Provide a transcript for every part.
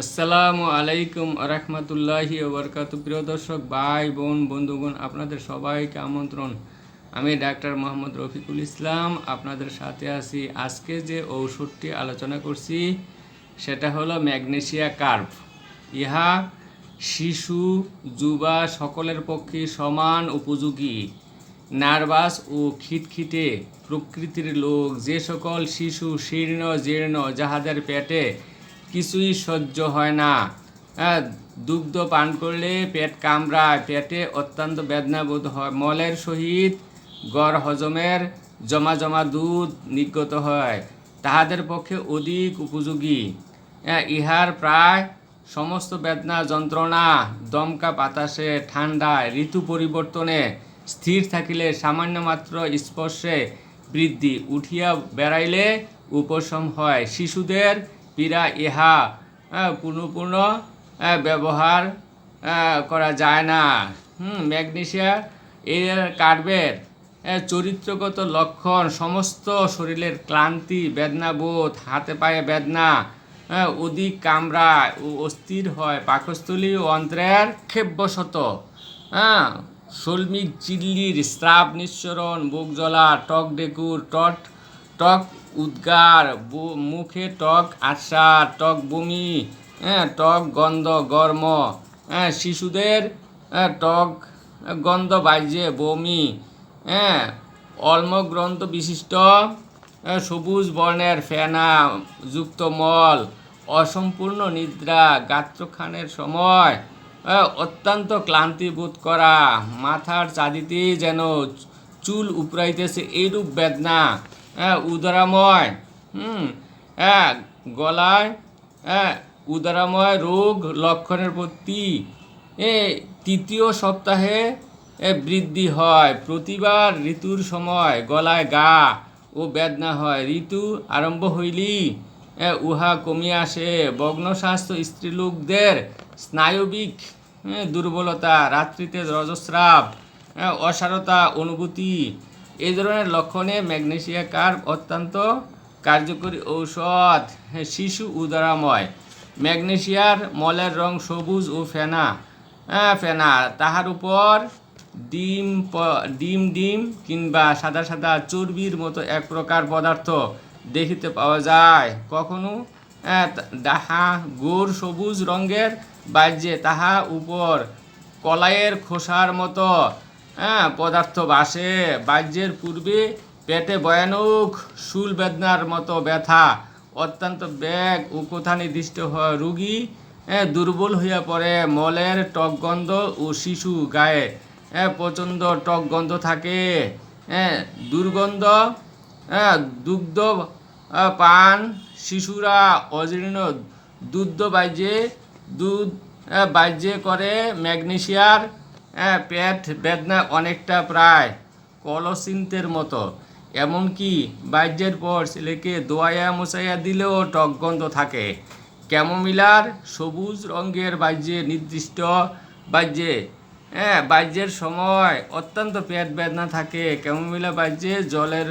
আসসালামু আলাইকুম রহমতুল্লাহি ওবরকাত প্রিয় দর্শক, ভাই, বোন, বন্ধুগণ, আপনাদের সবাইকে আমন্ত্রণ। আমি ডাক্তার মোহাম্মদ রফিকুল ইসলাম, আপনাদের সাথে আছি। আজকে যে ঔষধটি আলোচনা করছি, সেটা হলো ম্যাগনেশিয়া কার্ভ ইহা শিশু, যুবা, সকলের পক্ষে সমান উপযোগী। নার্ভাস ও খিটখিটে প্রকৃতির লোক, যে সকল শিশু, শীর্ণ, জীর্ণ, যাহাদের পেটে কিছুই সহ্য হয় না। হ্যাঁ, দুগ্ধ পান করলে পেট কামড়ায় পেটে অত্যন্ত বেদনা বোধ হয়। মলের সহিত গড় হজমের জমা জমা দুধ নির্গত হয়। তাহাদের পক্ষে অধিক উপযোগী। হ্যাঁ, ইহার প্রায় সমস্ত বেদনা যন্ত্রণা দমকা বাতাসে ঠান্ডায় ঋতু পরিবর্তনে স্থির থাকিলে সামান্য মাত্র স্পর্শে বৃদ্ধি উঠিয়া বেড়াইলে উপশম হয়। শিশুদের পীড়া ইহা পুনঃপুন আহ, ব্যবহার করা যায় না। হুম ম্যাগনেসিয়া এর কার্বের চরিত্রগত লক্ষণ সমস্ত শরীরের ক্লান্তি বেদনাবোধ হাতে পায়ে বেদনা অধিক কামড়া ও অস্থির হয় পাকস্থলী ও অন্ত্রের ক্ষেপবশত হ্যাঁ শৈল্মিক চিল্লির স্রাব নিঃসরণ বুক জ্বলা টক ডেকুর টট টক উদ্গার মুখে টক আশা টক বমি হ্যাঁ টক গন্ধ গর্ম হ্যাঁ শিশুদের হ্যাঁ, টক গন্ধ বাজে বমি হ্যাঁ অলমগ্রন্থ বিশিষ্ট হ্যাঁ, সবুজ বর্ণের ফেনা যুক্ত মল অসম্পূর্ণ নিদ্রা গাত্রখানের সময় হ্যাঁ, অত্যন্ত ক্লান্তি বোধ করা মাথার চাঁদিতে যেন চুল উপড়াইতেছে এইরূপ বেদনা হ্যাঁ উদরাময়, হুম হ্যাঁ গলায় হ্যাঁ উদরাময় রোগ লক্ষণের প্রতি এ, তৃতীয় সপ্তাহে বৃদ্ধি হয়। প্রতিবার ঋতুর সময় গলায় গা ও বেদনা হয়। ঋতু আরম্ভ হইলি উহা কমিয়া আসে। বগ্নস্বাস্থ্য স্ত্রীলোকদের স্নায়বিক দুর্বলতা, রাত্রিতে রজস্রাব অসারতা, অনুভূতি এই ধরনের লক্ষণে ম্যাগনেসিয়া কার্ব অত্যন্ত কার্যকরী ঔষধ হ্যাঁ, শিশু উদারাময়। ম্যাগনেসিয়ার মলের রং সবুজ ও ফেনা হ্যাঁ ফেনা। তাহার উপর ডিম ডিম ডিম কিংবা সাদা সাদা চর্বির মতো এক প্রকার পদার্থ দেখিতে পাওয়া যায়। কখনো হ্যাঁ, ডাহা গোর সবুজ রঙের বাজ্যে তাহা উপর কলাইয়ের খোসার মতো হ্যাঁ পদার্থ বাসে, বাহ্যের পূর্বে পেটে ভয়ানক শুল বেদনার মতো ব্যথা, অত্যন্ত ব্যাগ ও কোথা নির্দিষ্ট হয় রুগী দুর্বল হইয়া পড়ে মলের টক গন্ধ ও শিশু গায়ে প্রচণ্ড টক গন্ধ থাকে হ্যাঁ দুর্গন্ধ হ্যাঁ দুগ্ধ পান, শিশুরা অজীর্ণ দুধ বাজ্যে দুধ বাজ্যে করে ম্যাগনেসিয়ার হ্যাঁ, পেট বেদনা অনেকটা প্রায় কলসিন্তের মতো। এমনকি বাজ্যের পর ছেলেকে দোয়াইয়া মোসাইয়া দিলেও টক গন্ধ থাকে। ক্যামোমিলার সবুজ রঙের বাজ্যে নির্দিষ্ট বাজ্যে হ্যাঁ বাজ্যের সময় অত্যন্ত পেট বেদনা থাকে। ক্যামোমিলা বাজ্যে জলের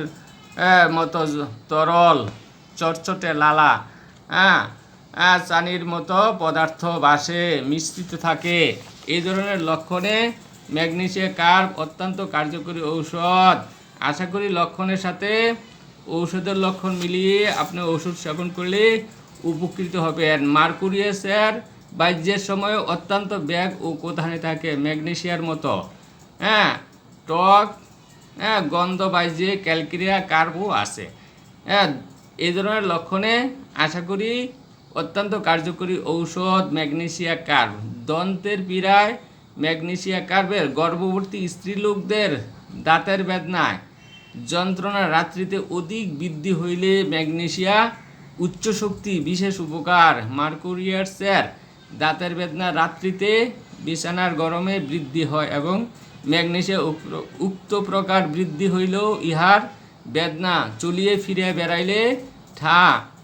হ্যাঁ, মতো তরল চটচটে লালা হ্যাঁ হ্যাঁ, চানির মতো পদার্থ বাসে মিশ্রিত থাকে। এই ধরনের লক্ষণে ম্যাগনেশিয়া কার্ব অত্যন্ত কার্যকরী ঔষধ। আশা করি লক্ষণের সাথে ঔষধের লক্ষণ মিলিয়ে আপনি ওষুধ সেবন করলে উপকৃত হবেন। মার্কুরিয়াসের বাহ্যের সময় অত্যন্ত ব্যাগ ও কোথানে থাকে ম্যাগনেশিয়ার মতো। হ্যাঁ টক হ্যাঁ গন্ধ বাজ্যে ক্যালকেরিয়া কার্ভও আছে। হ্যাঁ এই ধরনের লক্ষণে আশা করি অত্যন্ত কার্যকরী ঔষধ ম্যাগনেশিয়া কার্ভ দন্তের পীড়ায় ম্যাগনেসিয়া কার্ভের গর্ভবতী স্ত্রীলোকদের দাঁতের বেদনায় যন্ত্রণা রাত্রিতে অধিক বৃদ্ধি হইলে ম্যাগনেশিয়া উচ্চ শক্তি বিশেষ উপকার। মার্কুরিয়ার্সের দাঁতের বেদনা রাত্রিতে বিছানার গরমে বৃদ্ধি হয় এবং ম্যাগনেসিয়া উক্ত- উক্ত প্রকার বৃদ্ধি হইলেও ইহার বেদনা চলিয়ে ফিরে বেড়াইলে ঠা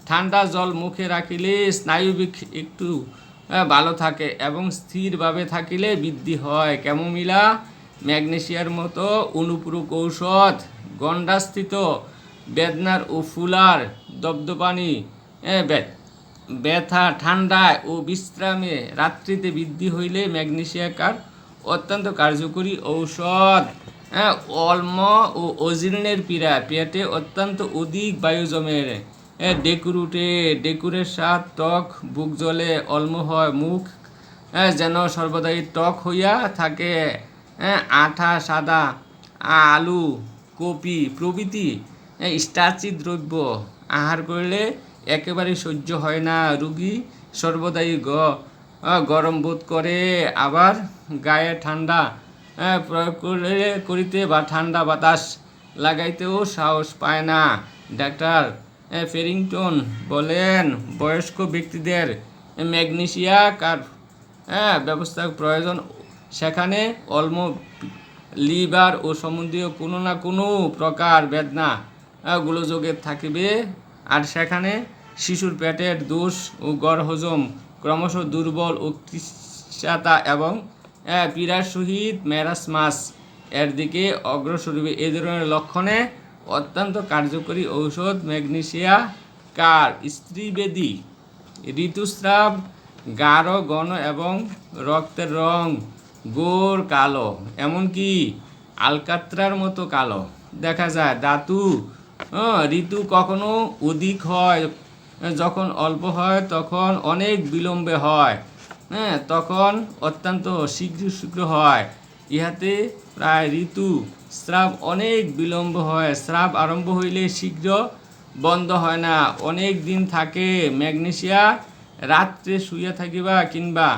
ঠান্ডা জল মুখে রাখিলে স্নায়ুবিক একটু ভালো থাকে এবং স্থিরভাবে থাকিলে বৃদ্ধি হয়। ক্যামোমিলা, ম্যাগনেশিয়ার মতো অনুপূরক ঔষধ, গন্ডাস্থিত বেদনার ও ফুলার দবদপানি ব্যথা ঠান্ডায় ও বিশ্রামে রাত্রিতে বৃদ্ধি হইলে ম্যাগনেসিয়া কার অত্যন্ত কার্যকরী ঔষধ। হ্যাঁ অলম ও অজির্ণের পীড়া, পেটে অত্যন্ত অধিক বায়ু জমে ডেকুর উঠে ডেকুরের স্বাদ টক বুক জলে অলম হয় মুখ যেন সর্বদাই টক হইয়া থাকে আঠা, সাদা আলু, কপি, প্রভৃতি স্টার্চি দ্রব্য। আহার করলে একেবারে সহ্য হয় না রুগী, সর্বদাই গ গরম বোধ করে, আবার গায়ে ঠান্ডা প্রয়োগ করে করিতে বা ঠান্ডা বাতাস লাগাইতেও সাহস পায় না। ডাক্তার ফেরিংটন বলেন বয়স্ক ব্যক্তিদের ম্যাগনেসিয়া কার হ্যাঁ ব্যবস্থা প্রয়োজন। সেখানে অলম লিভার ও সম্বন্ধীয় কোনো না কোনো প্রকার বেদনা আহ, গোলযোগের থাকিবে। আর সেখানে শিশুর পেটের দোষ ও গড় হজম ক্রমশ দুর্বল ও তৃষ্ণাতা এবং পীড়ার সহিত ম্যারাসমাস এর দিকে অগ্রসর হইবে। এই ধরনের লক্ষণে অত্যন্ত কার্যকরী ঔষধ ম্যাগনেসিয়া কার, স্ত্রীবেদী, ঋতুস্রাব, গাঢ়, ঘন এবং রক্তের রং গোর, কালো, এমনকি আলকাত্রার মতো কালো। দেখা যায়, ধাতু ঋতু কখনো অধিক হয়, যখন অল্প হয়, তখন অনেক বিলম্বে হয় হ্যাঁ তখন অত্যন্ত শীঘ্র শীঘ্র হয়। ইহাতে প্রায় ঋতু, স্রাব অনেক বিলম্ব হয়। স্রাব আরম্ভ হইলে শীঘ্র বন্ধ হয় না। অনেক দিন থাকে ম্যাগনেশিয়া, রাত্রে শুইয়া থাকিবা কিংবা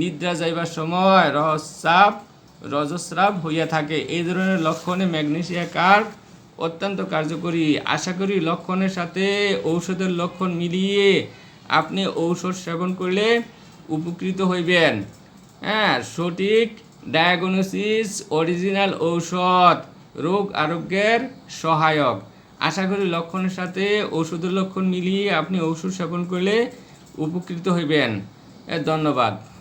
নিদ্রা যাইবার সময় রহস্রাব রজস্রাব হইয়া থাকে। এই ধরনের লক্ষণে ম্যাগনেশিয়া কার অত্যন্ত কার্যকরী। আশা করি লক্ষণের সাথে ঔষধের লক্ষণ মিলিয়ে আপনি ঔষধ সেবন করলে উপকৃত হইবেন। হ্যাঁ সঠিক ডায়াগনোসিস অরিজিনাল ঔষধ, রোগ আরোগ্যের সহায়ক। আশা করি লক্ষণের সাথে ওষুধের লক্ষণ মিলিয়ে আপনি ঔষধ সেবন করলে উপকৃত হইবেন। ধন্যবাদ।